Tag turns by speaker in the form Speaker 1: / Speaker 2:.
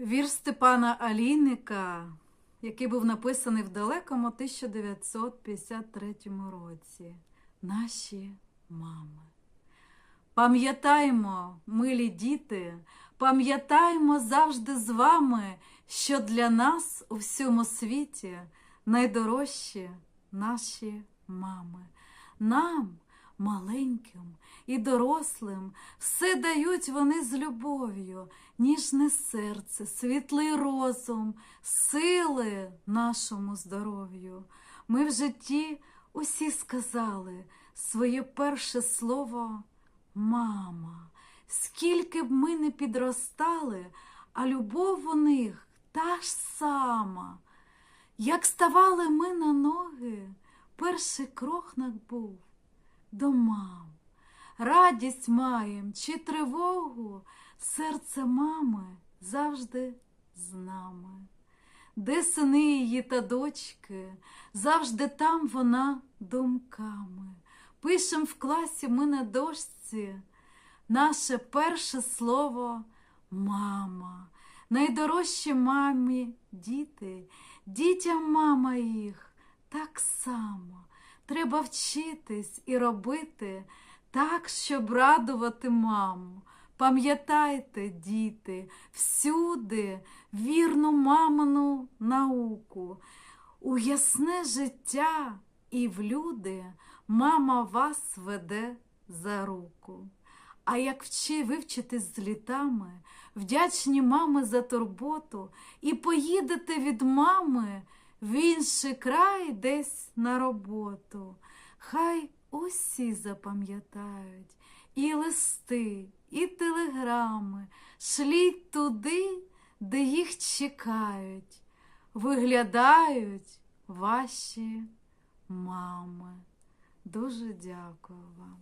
Speaker 1: Вірш Степана Алійника, який був написаний в далекому 1953 році. Наші мами. Пам'ятаймо, милі діти, пам'ятаймо завжди з вами, що для нас у всьому світі найдорожчі наші мами. Нам, маленьким і дорослим, все дають вони з любов'ю, ніжне серце, світлий розум, сили нашому здоров'ю. Ми в житті усі сказали своє перше слово мама. Скільки б ми не підростали, а любов у них та ж сама. Як ставали ми на ноги, перший крок був до. Радість маєм чи тривогу, серце мами завжди з нами. Де сини її та дочки, завжди там вона думками. Пишем в класі ми на дошці наше перше слово мама. Найдорожчі мамі діти, дітям мама їх так само. Треба вчитись і робити так, щоб радувати маму. Пам'ятайте, діти, всюди вірну мамину науку. У ясне життя і в люди мама вас веде за руку. А як вчи вивчитись з літами, вдячні мами за турботу, і поїдете від мами в інший край десь на роботу. Хай усі запам'ятають і листи, і телеграми, шліть туди, де їх чекають, виглядають ваші мами. Дуже дякую вам.